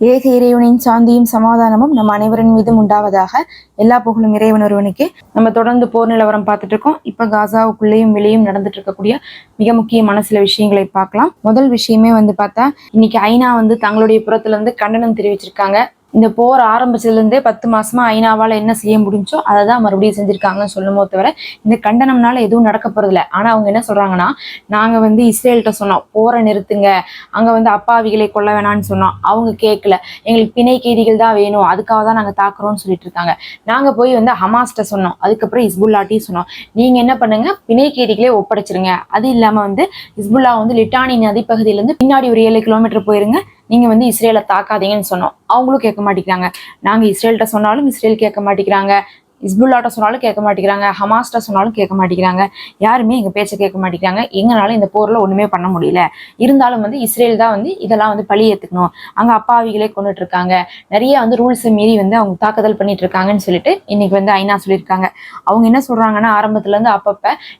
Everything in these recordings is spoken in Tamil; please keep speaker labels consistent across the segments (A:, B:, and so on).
A: ஏக இறைவனின் சாந்தியும் சமாதானமும் நம்ம அனைவரின் மீதும் உண்டாவதாக எல்லா புகழும் இறைவன் ஒருவனுக்கு. நம்ம தொடர்ந்து போர் நிலவரம் பார்த்துட்டு இருக்கோம் இப்ப காசாவுக்குள்ளேயும் வெளியும் நடந்துட்டு இருக்கக்கூடிய மிக முக்கியமான சில விஷயங்களை பார்க்கலாம். முதல் விஷயமே வந்து பார்த்தா இன்னைக்கு ஐநா வந்து தங்களுடைய புறத்துல இருந்து கண்டனம் தெரிவிச்சிருக்காங்க. இந்த போர் ஆரம்பிச்சதுலேருந்தே பத்து மாசமா ஐநாவால் என்ன செய்ய முடிஞ்சோ அதை தான் மறுபடியும் செஞ்சிருக்காங்கன்னு சொல்லுமோ தவிர இந்த கண்டனம்னால எதுவும் நடக்க போறதில்ல. ஆனால் அவங்க என்ன சொல்றாங்கன்னா நாங்கள் வந்து இஸ்ரேல்கிட்ட சொன்னோம் போரை நிறுத்துங்க அங்கே வந்து அப்பாவிகளை கொல்ல வேணாம்னு சொன்னோம். அவங்க கேட்கல. எங்களுக்கு பிணை கைதிகள் தான் வேணும் அதுக்காக தான் நாங்கள் தாக்குறோம்னு சொல்லிட்டு இருக்காங்க. நாங்கள் போய் வந்து ஹமாஸ்ட சொன்னோம் அதுக்கப்புறம் இஸ்புல்லாட்டையும் சொன்னோம். நீங்கள் என்ன பண்ணுங்க பிணை கைதிகளே ஒப்படைச்சிருங்க. அது இல்லாமல் வந்து இஸ்புல்லா வந்து லிட்டானி நதிப்பகுதியிலேருந்து பின்னாடி ஒரு ஏழு கிலோமீட்டர் போயிருங்க. நீங்கள் வந்து இஸ்ரேலை தாக்காதீங்கன்னு சொன்னோம். அவங்களும் கேட்க மாட்டேங்கிறாங்க. நாங்கள் இஸ்ரேல்கிட்ட சொன்னாலும் இஸ்ரேல் கேட்க மாட்டேங்கிறாங்க. இஸ்புல்லாட்ட சொன்னாலும் கேட்க மாட்டேங்கிறாங்க ஹமாஸ்ட சொன்னாலும் கேட்க மாட்டேங்கிறாங்க யாருமே எங்கள் பேச்சை கேட்க மாட்டேங்கிறாங்க. எங்கனால இந்த போர்ல ஒண்ணுமே பண்ண முடியல. இருந்தாலும் வந்து இஸ்ரேல் தான் வந்து இதெல்லாம் வந்து பழி ஏத்துக்கணும். அங்க அப்பாவிகளே கொண்டுட்டு இருக்காங்க நிறைய வந்து ரூல்ஸை மீறி வந்து அவங்க தாக்குதல் பண்ணிட்டு இருக்காங்கன்னு சொல்லிட்டு இன்னைக்கு வந்து ஐநா சொல்லியிருக்காங்க. அவங்க என்ன சொல்றாங்கன்னா ஆரம்பத்துல இருந்து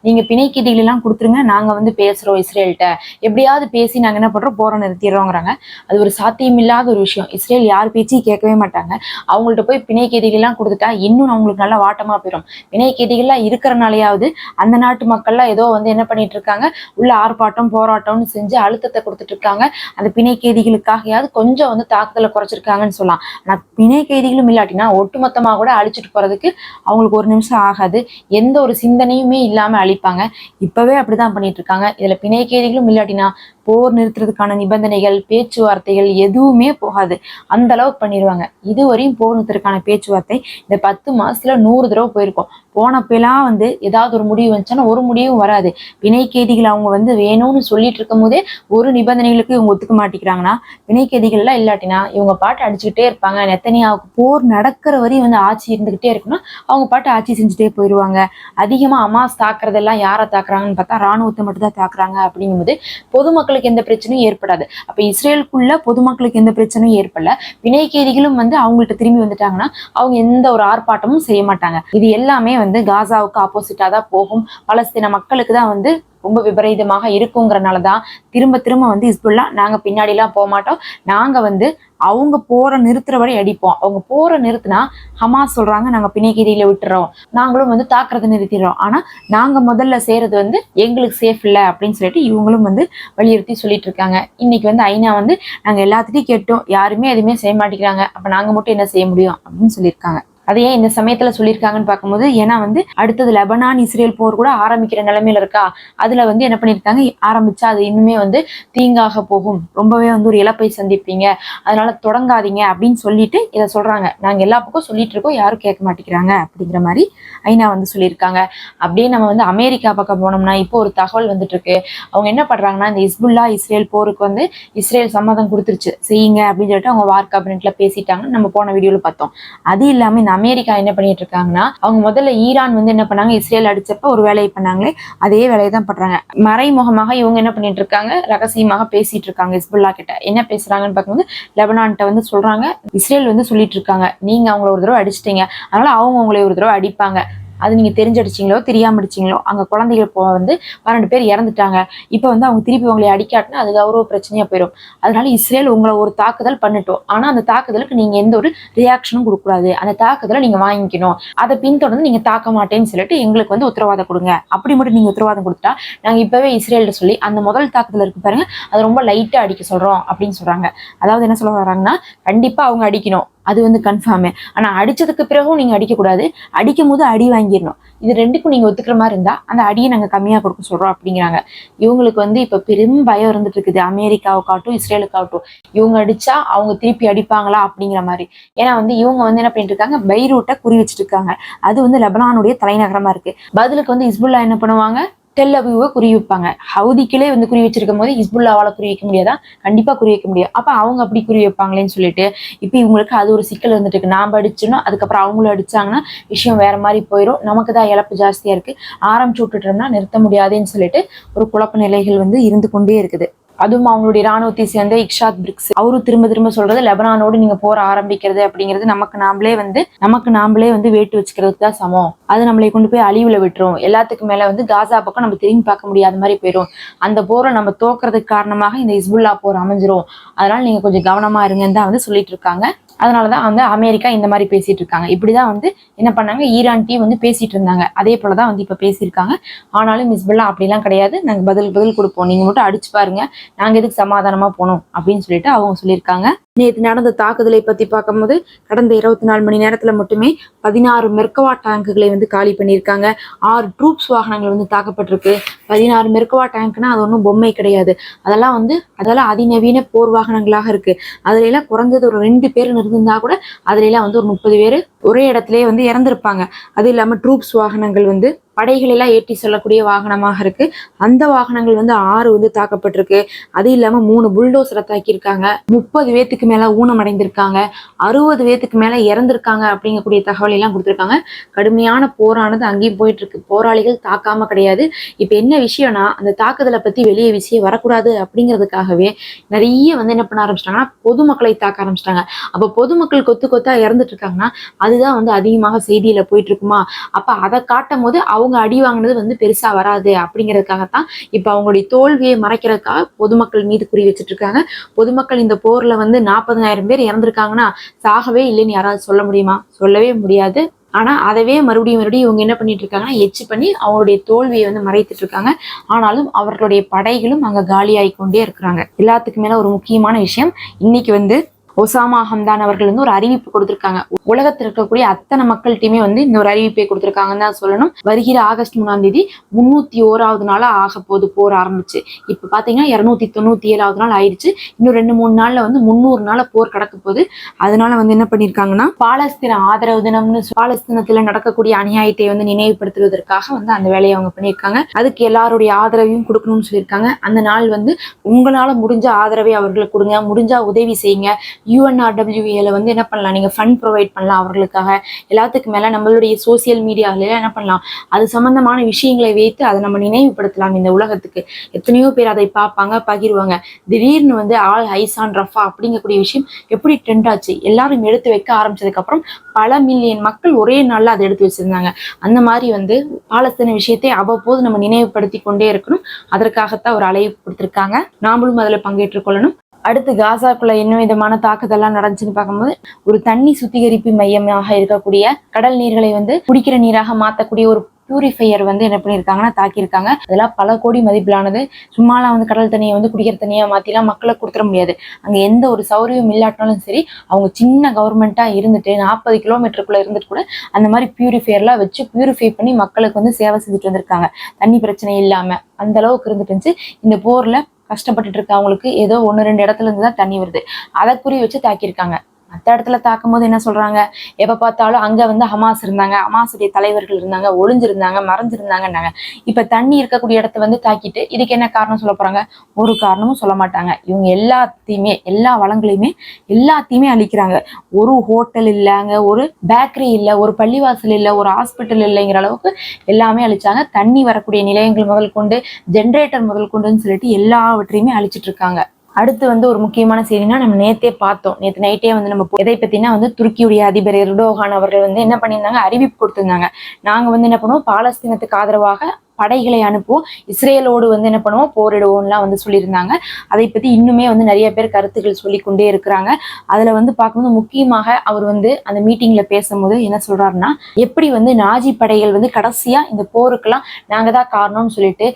A: நீங்கள் நீங்க கொடுத்துருங்க நாங்க வந்து பேசுறோம் இஸ்ரேல்கிட்ட. எப்படியாவது பேசி நாங்க என்ன பண்ணுறோம் போரை நிறுத்திடுறோங்கிறாங்க. அது ஒரு சாத்தியமில்லாத ஒரு விஷயம். இஸ்ரேல் யார் பேச்சையும் கேட்கவே மாட்டாங்க. அவங்கள்ட்ட போய் பிணை கொடுத்துட்டா இன்னும் அவங்களுக்கு நல்லா வாட்டமா போயிடும் வினை கைதிகள்லாம் இருக்கிறனாலயாவது அந்த நாட்டு மக்கள்லாம் ஏதோ வந்து என்ன பண்ணிட்டு இருக்காங்க உள்ள ஆர்ப்பாட்டம் போராட்டம்னு செஞ்சு அழுத்தத்தை கொடுத்துட்டு இருக்காங்க அந்த பிணைக்கதிகளுக்காகயாவது கொஞ்சம் வந்து தாக்குதலை குறைச்சிருக்காங்கன்னு சொல்லலாம். ஆனா பிணை கைதிகளும் இல்லாட்டினா ஒட்டுமொத்தமா கூட அழிச்சிட்டு போறதுக்கு அவங்களுக்கு ஒரு நிமிஷம் ஆகாது. எந்த ஒரு சிந்தனையுமே இல்லாம அழிப்பாங்க. இப்பவே அப்படிதான் பண்ணிட்டு இருக்காங்க இதுல பிணை கைதிகளும் இல்லாட்டினா போர் நிறுத்துறதுக்கான நிபந்தனைகள் பேச்சுவார்த்தைகள் எதுவுமே போகாது. அந்த அளவுக்கு பண்ணிடுவாங்க இதுவரையும் போர் நிறுத்துறதுக்கான பேச்சுவார்த்தை இந்த பத்து மாசத்துல நூறு தடவை போயிருக்கோம். போனப்பெல்லாம் வந்து ஏதாவது ஒரு முடிவு வந்துச்சுன்னா ஒரு முடிவும் வராது. வினைக்கேதிகள் அவங்க வந்து வேணும்னு சொல்லிட்டு இருக்கும் போதே ஒரு நிபந்தனைகளுக்கு இவங்க ஒத்துக்க மாட்டேங்கிறாங்கன்னா வினைக்கேதிகள்லாம் இல்லாட்டினா இவங்க பாட்டு அடிச்சுக்கிட்டே இருப்பாங்க. நெத்தனியாவுக்கு போர் நடக்கிற வரையும் வந்து ஆட்சி இருந்துகிட்டே இருக்குன்னா அவங்க பாட்டு ஆட்சி செஞ்சுட்டே போயிடுவாங்க அதிகமாக அமாஸ் தாக்குறதெல்லாம் யாரை தாக்குறாங்கன்னு பார்த்தா ராணுவத்தை மட்டும் தான் தாக்குறாங்க அப்படிங்கும்போது பொதுமக்களுக்கு எந்த பிரச்சனையும் ஏற்படாது. அப்போ இஸ்ரேலுக்குள்ள பொதுமக்களுக்கு எந்த பிரச்சனையும் ஏற்படல. வினைக்கேதிகளும் வந்து அவங்கள்ட்ட திரும்பி வந்துட்டாங்கன்னா அவங்க எந்த ஒரு ஆர்ப்பாட்டமும் செய்ய மாட்டாங்க. இது எல்லாமே வந்து காசாவுக்கு ஆப்போசிட்டாக தான் போகும். பலஸ்தீன மக்களுக்கு தான் வந்து ரொம்ப விபரீதமாக இருக்குங்கிறனால தான் திரும்ப திரும்ப வந்து இஸ்புல்லா நாங்கள் பின்னாடிலாம் போக மாட்டோம். நாங்கள் வந்து அவங்க போற நிறுத்துற வரை அடிப்போம். அவங்க போற நிறுத்தினா ஹமாஸ் சொல்றாங்க நாங்கள் பிணைக்கீதியில விட்டுறோம். நாங்களும் வந்து தாக்குறதை நிறுத்திடுறோம். ஆனால் நாங்கள் முதல்ல செய்யறது வந்து எங்களுக்கு சேஃப் இல்லை அப்படின்னு சொல்லிட்டு இவங்களும் வந்து வலியுறுத்தி சொல்லிட்டு இருக்காங்க. இன்னைக்கு வந்து ஐநா வந்து நாங்கள் எல்லாத்துட்டையும் கேட்டோம். யாருமே எதுவுமே செய்ய மாட்டேங்கிறாங்க. அப்போ நாங்கள் மட்டும் என்ன செய்ய முடியும் அப்படின்னு சொல்லியிருக்காங்க. அதை ஏன் இந்த சமயத்துல சொல்லியிருக்காங்கன்னு பார்க்கும்போது ஏன்னா வந்து அடுத்தது லெபனான் இஸ்ரேல் போர் கூட ஆரம்பிக்கிற நிலைமையில இருக்கா? அதுல வந்து என்ன பண்ணியிருக்காங்க? ஆரம்பிச்சா அது இன்னுமே வந்து தீங்காக போகும். ரொம்பவே வந்து ஒரு இழப்பை சந்திப்பீங்க. அதனால தொடங்காதீங்க அப்படின்னு சொல்லிட்டு இதை சொல்றாங்க. நாங்க எல்லா பக்கம் சொல்லிட்டு இருக்கோம். யாரும் கேட்க மாட்டேங்கிறாங்க அப்படிங்கிற மாதிரி ஐநா வந்து சொல்லியிருக்காங்க. அப்படியே நம்ம வந்து அமெரிக்கா பக்கம் போனோம்னா இப்போ ஒரு தகவல் வந்துட்டு இருக்கு அவங்க என்ன பண்றாங்கன்னா இந்த இஸ்புல்லா இஸ்ரேல் போருக்கு வந்து இஸ்ரேல் சம்மதம் கொடுத்துருச்சு. செய்யுங்க அப்படின்னு சொல்லிட்டு அவங்க வார் கேபினெட்ல பேசிட்டாங்கன்னு நம்ம போன வீடியோல பார்த்தோம். அது இல்லாம இந்த அமெரிக்கா என்ன பண்ணிட்டு இருக்காங்கன்னா அவங்க முதல்ல ஈரான் வந்து என்ன பண்ணாங்க இஸ்ரேல் அடிச்சப்ப ஒரு வேலையை பண்ணாங்களே அதே வேலையை தான் பண்றாங்க. மறைமுகமாக இவங்க என்ன பண்ணிட்டு இருக்காங்க ரகசியமாக பேசிட்டு இருக்காங்க இஸ்புல்லா கிட்ட. என்ன பேசுறாங்கன்னு பார்க்கும்போது லெபனான்கிட்ட வந்து சொல்றாங்க இஸ்ரேல் வந்து சொல்லிட்டு இருக்காங்க நீங்க அவங்கள ஒரு தடவை அடிச்சிட்டீங்க. அதனால அவங்க உங்களை ஒரு தடவை அடிப்பாங்க. அது நீங்க தெரிஞ்சடிச்சிங்களோ தெரியாமல் அடிச்சிங்களோ அங்க குழந்தைகள் போ வந்து பன்னெண்டு பேர் இறந்துட்டாங்க. இப்போ வந்து அவங்க திருப்பி உங்களை அடிக்காட்டினா அது கௌரவ பிரச்சனையா போயிடும் அதனால இஸ்ரேல் உங்களை ஒரு தாக்குதல் பண்ணிட்டோம். ஆனா அந்த தாக்குதலுக்கு நீங்க எந்த ஒரு ரியாக்ஷனும் கொடுக்கக்கூடாது. அந்த தாக்குதலை நீங்க வாங்கிக்கணும். அதை பின்தொடர்ந்து நீங்க தாக்க மாட்டேன்னு சொல்லிட்டு எங்களுக்கு வந்து உத்தரவாதம் கொடுங்க. அப்படி மட்டும் நீங்க உத்தரவாதம் கொடுத்தா நாங்க இப்பவே இஸ்ரேல்கிட்ட சொல்லி அந்த முதல் தாக்குதல் இருக்கு பாருங்க அது ரொம்ப லைட்டா அடிக்க சொல்றோம் அப்படின்னு சொல்றாங்க. அதாவது என்ன சொல்ல வர்றாங்கன்னா கண்டிப்பா அவங்க அடிக்கணும். அது வந்து கன்ஃபார்மு ஆனால் அடித்ததுக்கு பிறகும் நீங்கள் அடிக்கக்கூடாது. அடிக்கும் போது அடி வாங்கிடணும். இது ரெண்டுக்கும் நீங்கள் ஒத்துக்கிற மாதிரி இருந்தால் அந்த அடியை நாங்கள் கம்மியாக கொடுக்க சொல்கிறோம் அப்படிங்கிறாங்க. இவங்களுக்கு வந்து இப்போ பெரும் பயம் இருந்துட்டு இருக்குது. அமெரிக்காவுக்காகட்டும் இஸ்ரேலுக்காகட்டும். இவங்க அடித்தா அவங்க திருப்பி அடிப்பாங்களா அப்படிங்கிற மாதிரி. ஏன்னா வந்து இவங்க வந்து என்ன பண்ணிட்டு இருக்காங்க பைரூட்டை குறி வச்சுட்டு இருக்காங்க அது வந்து லெபனானுடைய தலைநகரமாக இருக்குது பதிலுக்கு வந்து இஸ்புல்லா என்ன பண்ணுவாங்க? டெல்லவியூவை குறி வைப்பாங்க. ஹவுதிக்கிலே வந்து குறி வச்சிருக்கும் போது ஹிஸ்புல்லாவால் குறி வைக்க முடியாதா? கண்டிப்பாக குறி வைக்க முடியும். அப்போ அவங்க அப்படி குறி வைப்பாங்களேன்னு சொல்லிட்டு இப்போ இவங்களுக்கு அது ஒரு சிக்கல் வந்துட்டு இருக்கு. நாம் அடிச்சோம்னா அதுக்கப்புறம் அவங்களும் அடிச்சாங்கன்னா விஷயம் வேற மாதிரி போயிடும் நமக்கு தான் இழப்பு ஜாஸ்தியாக இருக்குது ஆரம்பிச்சு விட்டுட்டோம்னா நிறுத்த முடியாதுன்னு சொல்லிட்டு ஒரு குழப்ப நிலைகள் வந்து இருந்து கொண்டே இருக்குது. அதுவும் அவங்களுடைய ராணுவத்தை சேர்ந்த இக்ஷாத் பிரிக்ஸ். அவரும் திரும்ப திரும்ப சொல்றது லெபனானோடு நீங்க போற ஆரம்பிக்கிறது அப்படிங்கிறது நமக்கு நாமளே வந்து நமக்கு நாமளே வந்து வேட்டு வச்சுக்கிறதுக்கு தான் சமம். அது நம்மளை கொண்டு போய் அழிவுல விட்டுரும். எல்லாத்துக்கும் மேல வந்து காசா பக்கம் நம்ம திரும்பி பார்க்க முடியாத மாதிரி போயிடும் அந்த போரை நம்ம தோக்குறதுக்கு காரணமாக இந்த இஸ்புல்லா போர் அமைஞ்சிரும். அதனால நீங்க கொஞ்சம் கவனமா இருங்கன்னு தான் வந்து சொல்லிட்டு இருக்காங்க. அதனால தான் வந்து அமெரிக்கா இந்த மாதிரி பேசிட்டு இருக்காங்க. இப்படிதான் வந்து என்ன பண்ணாங்க? ஈரான் டீ வந்து பேசிட்டு இருந்தாங்க. அதே போலதான் வந்து இப்ப பேசியிருக்காங்க. ஆனாலும் மிஸ்புல்லா அப்படிலாம் கிடையாது. நாங்க பதில் பதில் கொடுப்போம். நீங்க மட்டும் அடிச்சு பாருங்க. நாங்க எதுக்கு சமாதானமா போனோம் அப்படின்னு சொல்லிட்டு அவங்க சொல்லியிருக்காங்க. நேற்று நடந்த தாக்குதலை பற்றி பார்க்கும்போது கடந்த இருபத்தி நாலு மணி நேரத்தில் மட்டுமே பதினாறு மெர்கவா டேங்குகளை வந்து காலி பண்ணியிருக்காங்க. ஆறு ட்ரூப்ஸ் வாகனங்கள் வந்து தாக்கப்பட்டிருக்கு. பதினாறு மெர்கவா டேங்க்னா அது ஒன்றும் பொம்மை கிடையாது. அதெல்லாம் வந்து அதெல்லாம் அதிநவீன போர் வாகனங்களாக இருக்குது அதிலெல்லாம் குறைஞ்சது ஒரு ரெண்டு பேர் இருந்திருந்தா கூட அதிலெல்லாம் வந்து ஒரு முப்பது பேர் ஒரே இடத்துலயே வந்து இறந்திருப்பாங்க. அது இல்லாமல் ட்ரூப்ஸ் வாகனங்கள் வந்து படைகளெல்லாம் ஏற்றி செல்லக்கூடிய வாகனமாக இருக்கு. அந்த வாகனங்கள் வந்து ஆறு வந்து தாக்கப்பட்டிருக்கு. அது இல்லாமல் மூணு புல்டோசரை தாக்கியிருக்காங்க. முப்பது பேத்துக்கு மேல ஊனம் அடைந்திருக்காங்க அறுபது பேத்துக்கு மேல இறந்திருக்காங்க அப்படிங்கக்கூடிய தகவல் எல்லாம் கொடுத்துருக்காங்க. கடுமையான போரானது அங்கேயும் போயிட்டுருக்கு. போராளிகள் தாக்காம கிடையாது. இப்போ என்ன விஷயம்னா அந்த தாக்குதலை பற்றி வெளியே விஷயம் வரக்கூடாது அப்படிங்கிறதுக்காகவே நிறைய வந்து என்ன பண்ண ஆரம்பிச்சிட்டாங்கன்னா பொதுமக்களை தாக்க ஆரம்பிச்சிட்டாங்க. அப்போ பொதுமக்கள் கொத்து கொத்தா இறந்துட்டு இருக்காங்கன்னா அது அதுதான் வந்து அதிகமாக செய்தியில போயிட்டு இருக்குமா அப்ப அதை காட்டும் போது அவங்க அடி வாங்கினது வந்து பெருசா வராது அப்படிங்கிறதுக்காகத்தான் இப்ப அவங்களுடைய தோல்வியை மறைக்கிறதுக்காக பொதுமக்கள் மீது குறி வச்சுட்டு இருக்காங்க பொதுமக்கள் இந்த போர்ல வந்து நாற்பதனாயிரம் பேர் இறந்திருக்காங்கன்னா சாகவே இல்லைன்னு யாராவது சொல்ல முடியுமா? சொல்லவே முடியாது. ஆனா அதவே மறுபடியும் மறுபடியும் இவங்க என்ன பண்ணிட்டு இருக்காங்கன்னா எச்சு பண்ணி அவங்களுடைய தோல்வியை வந்து மறைத்துட்டு இருக்காங்க ஆனாலும் அவர்களுடைய படைகளும் அங்க காலியாகி கொண்டே இருக்கிறாங்க. எல்லாத்துக்கு மேல ஒரு முக்கியமான விஷயம் இன்னைக்கு வந்து ஒசாமா ஹம்தான் அவர்கள் வந்து ஒரு அறிவிப்பு கொடுத்திருக்காங்க. உலகத்தில் இருக்கக்கூடிய அத்தனை மக்கள்கிட்டயுமே வந்து இந்த ஒரு அறிவிப்பை கொடுத்திருக்காங்கன்னு தான் சொல்லணும். வருகிற ஆகஸ்ட் மூணாம் தேதி முன்னூத்தி ஓராவது நாளா ஆக போது போர் ஆரம்பிச்சு. இப்ப பாத்தீங்கன்னா இருநூத்தி தொண்ணூத்தி ஏழாவது நாள் ஆயிடுச்சு. இன்னும் ரெண்டு மூணு நாள்ல வந்து முந்நூறு நாள போர் கடக்க போகுது. அதனால வந்து என்ன பண்ணிருக்காங்கன்னா பாலஸ்தீன ஆதரவு தினம்னு பாலஸ்தீனத்துல நடக்கக்கூடிய அநியாயத்தை வந்து நினைவுபடுத்துவதற்காக வந்து அந்த வேலையை அவங்க பண்ணியிருக்காங்க. அதுக்கு எல்லாருடைய ஆதரவையும் கொடுக்கணும்னு சொல்லியிருக்காங்க. அந்த நாள் வந்து உங்களால முடிஞ்ச ஆதரவை அவர்களுக்கு கொடுங்க. முடிஞ்சா உதவி செய்யுங்க. யூஎன்ஆர்டபிள்யூஏல வந்து என்ன பண்ணலாம்? நீங்க ஃபண்ட் ப்ரொவைட் பண்ணலாம் அவர்களுக்காக. எல்லாத்துக்கு மேல நம்மளுடைய சோசியல் மீடியாவில என்ன பண்ணலாம்? அது சம்பந்தமான விஷயங்களை வைத்து அதை நம்ம நினைவுபடுத்தலாம் இந்த உலகத்துக்கு. எத்தனையோ பேர் அதை பார்ப்பாங்க பகிர்வாங்க. திடீர்னு வந்து ஆல் ஹைசான் ரஃபா அப்படிங்கக்கூடிய விஷயம் எப்படி ட்ரெண்ட் ஆச்சு? எல்லாரும் எடுத்து வைக்க ஆரம்பிச்சதுக்கு அப்புறம் பல மில்லியன் மக்கள் ஒரே நாள்ல அதை எடுத்து வச்சிருந்தாங்க. அந்த மாதிரி வந்து பாலஸ்தீன விஷயத்தை அவ்வப்போது நம்ம நினைவுபடுத்தி கொண்டே இருக்கணும். அதற்காகத்தான் ஒரு அழைப்பு கொடுத்துருக்காங்க. நாமளும் அதில் பங்கேற்றுக் கொள்ளணும். அடுத்து காசாக்குள்ள என்ன விதமான தாக்குதல்லாம் நடந்துச்சுன்னு பார்க்கும்போது ஒரு தண்ணி சுத்திகரிப்பு மையமாக இருக்கக்கூடிய கடல் நீர்களை வந்து குடிக்கிற நீராக மாற்றக்கூடிய ஒரு பியூரிஃபையர் வந்து என்ன பண்ணியிருக்காங்கன்னா தாக்கியிருக்காங்க. அதெல்லாம் பல கோடி மதிப்பிலானது. சும்மாலாம் வந்து கடல் தண்ணியை வந்து குடிக்கிற தண்ணியாக மாற்றிலாம் மக்களை கொடுத்துட முடியாது. அங்கே எந்த ஒரு சௌரியம் இல்லாட்டினாலும் சரி அவங்க சின்ன கவர்மெண்ட்டாக இருந்துட்டு நாற்பது கிலோமீட்டருக்குள்ளே இருந்துட்டு கூட அந்த மாதிரி பியூரிஃபையர்லாம் வச்சு பியூரிஃபை பண்ணி மக்களுக்கு வந்து சேவை செஞ்சுட்டு வந்திருக்காங்க. தண்ணி பிரச்சனை இல்லாமல் அந்த அளவுக்கு இருந்துட்டு இருந்துச்சு. இந்த போரில் கஷ்டப்பட்டுட்டு இருக்கவங்களுக்கு ஏதோ ஒன்று ரெண்டு இடத்துல இருந்து தான் தண்ணி வருது. அதை குறி வச்சு தாக்கியிருக்காங்க. மற்ற இடத்துல தாக்கும் போது என்ன சொல்றாங்க? எப்ப பார்த்தாலும் அங்க வந்து ஹமாஸ் இருந்தாங்க. ஹமாஸுடைய தலைவர்கள் இருந்தாங்க ஒளிஞ்சிருந்தாங்க மறைஞ்சிருந்தாங்கன்னாங்க. இப்ப தண்ணி இருக்கக்கூடிய இடத்த வந்து தாக்கிட்டு இதுக்கு என்ன காரணம் சொல்ல போறாங்க? ஒரு காரணமும் சொல்ல மாட்டாங்க. இவங்க எல்லாத்தையுமே எல்லா வளங்களையுமே எல்லாத்தையுமே அழிக்கிறாங்க. ஒரு ஹோட்டல் இல்லைங்க ஒரு பேக்கரி இல்லை ஒரு பள்ளிவாசல் இல்லை ஒரு ஹாஸ்பிட்டல் இல்லைங்கிற அளவுக்கு எல்லாமே அழிச்சாங்க. தண்ணி வரக்கூடிய நிலையங்கள் முதல் கொண்டு ஜென்ரேட்டர் முதல் கொண்டுன்னு சொல்லிட்டு எல்லாவற்றையுமே அழிச்சிட்டு இருக்காங்க. அடுத்து வந்து ஒரு முக்கியமான செய்தினா நம்ம நேத்தே பார்த்தோம். நேற்று நைட்டே வந்து நம்ம எதை பத்தினா வந்து துருக்கியுடைய அதிபர் எர்டோகான் அவர்கள் வந்து என்ன பண்ணியிருந்தாங்க? அறிவிப்பு கொடுத்திருந்தாங்க. நாங்க வந்து என்ன பண்ணுவோம்? பாலஸ்தீனத்துக்கு ஆதரவாக படைகளை அனுப்புவோம். இஸ்ரேலோடு வந்து என்ன பண்ணுவோம்? போரிடுவோம்லாம் வந்து சொல்லியிருந்தாங்க. அதை பத்தி இன்னுமே வந்து நிறைய பேர் கருத்துக்கள் சொல்லி கொண்டே இருக்கிறாங்க. அதுல வந்து பார்க்கும்போது முக்கியமாக அவர் வந்து அந்த மீட்டிங்ல பேசும்போது என்ன சொல்றாருன்னா எப்படி வந்து நாஜி படைகள் வந்து கடைசியா இந்த போருக்கெல்லாம் நாங்க தான் காரணம்னு சொல்லிட்டு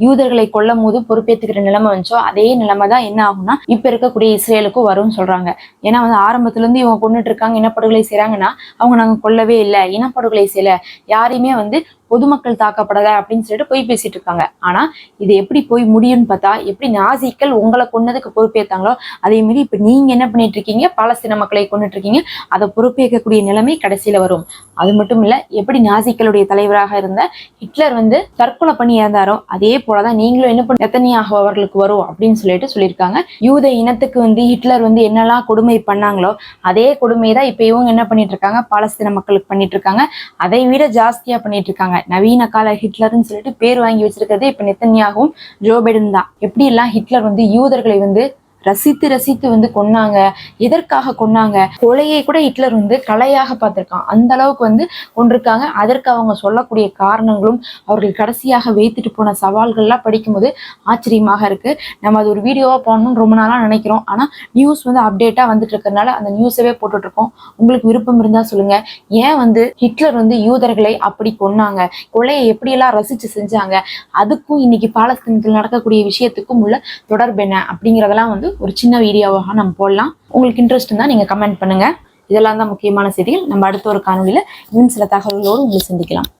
A: யூதர்களை கொல்லும் போது பொறுப்பேற்றுக்கிற நிலைமை வந்துச்சோ அதே நிலைமை தான் என்ன ஆகும்னா இப்ப இருக்கக்கூடிய இஸ்ரேலுக்கும் வரும்னு சொல்றாங்க. ஏன்னா வந்து ஆரம்பத்துல இருந்து இவங்க கொண்டுட்டு இருக்காங்க இனப்படுகொலை செய்றாங்கன்னா அவங்க நாங்க கொல்லவே இல்லை இனப்படுகொலை செய்யல. யாரையுமே வந்து பொதுமக்கள் தாக்கப்படல அப்படின்னு சொல்லிட்டு போய் பேசிட்டு இருக்காங்க. ஆனா இது எப்படி போய் முடியும்னு பார்த்தா எப்படி நாசிக்கள் உங்களை கொன்னதுக்கு பொறுப்பேற்றாங்களோ அதே மாதிரி இப்ப நீங்க என்ன பண்ணிட்டு இருக்கீங்க? பாலஸ்தீன மக்களை கொண்டுட்டு இருக்கீங்க. அதை பொறுப்பேற்கக்கூடிய நிலைமை கடைசியில வரும். அது மட்டும் இல்ல எப்படி நாசிக்களுடைய தலைவராக இருந்த ஹிட்லர் வந்து தற்கொலை பண்ணி இறந்தாரோ அதே போலதான் நீங்களும் என்ன பண்ண எத்தனையாக அவர்களுக்கு வரும் அப்படின்னு சொல்லிட்டு சொல்லியிருக்காங்க. யூத இனத்துக்கு வந்து ஹிட்லர் வந்து என்னெல்லாம் கொடுமை பண்ணாங்களோ அதே கொடுமை தான் இப்ப இவங்க என்ன பண்ணிட்டு இருக்காங்க? பாலஸ்தீன மக்களுக்கு பண்ணிட்டு இருக்காங்க. அதை விட ஜாஸ்தியா பண்ணிட்டு இருக்காங்க. நவீன கால ஹிட்லர்னு சொல்லிட்டு பேர் வாங்கி வச்சிருக்கிறது இப்ப நெத்தன்யாகவும் ஜோ பைடன் தான். எப்படி எல்லாம் ஹிட்லர் வந்து யூதர்களை வந்து ரசித்து ரசித்து வந்து கொன்னாங்க. எதற்காக கொன்னாங்க? கொலையை கூட ஹிட்லர் வந்து கலையாக பார்த்திருக்கான். அந்த அளவுக்கு வந்து கொண்டிருக்காங்க அதற்கு அவங்க சொல்லக்கூடிய காரணங்களும் அவர்கள் கடைசியாக வைத்துட்டு போன சவால்கள்லாம் படிக்கும்போது ஆச்சரியமாக இருக்கு. நம்ம அது ஒரு வீடியோவா போடணும்னு ரொம்ப நாளாக நினைக்கிறோம். ஆனா நியூஸ் வந்து அப்டேட்டா வந்துட்டு இருக்கறனால அந்த நியூஸவே போட்டுட்டு இருக்கோம் உங்களுக்கு விருப்பம் இருந்தா சொல்லுங்க. ஏன் வந்து ஹிட்லர் வந்து யூதர்களை அப்படி கொன்னாங்க? கொலையை எப்படியெல்லாம் ரசிச்சு செஞ்சாங்க? அதுக்கும் இன்னைக்கு பாலஸ்தீனத்தில் நடக்கக்கூடிய விஷயத்துக்கும் உள்ள தொடர்பு என்ன? அப்படிங்கிறதெல்லாம் வந்து ஒரு சின்ன வீடியோவாக நம்ம போடலாம். உங்களுக்கு இன்ட்ரெஸ்ட் இருந்தால் நீங்கள் கமெண்ட் பண்ணுங்க. இதெல்லாம் தான் முக்கியமான செய்திகள். நம்ம அடுத்த ஒரு காணொலியில் இன்னும் சில தகவல்களோடு உங்களை சந்திக்கலாம்.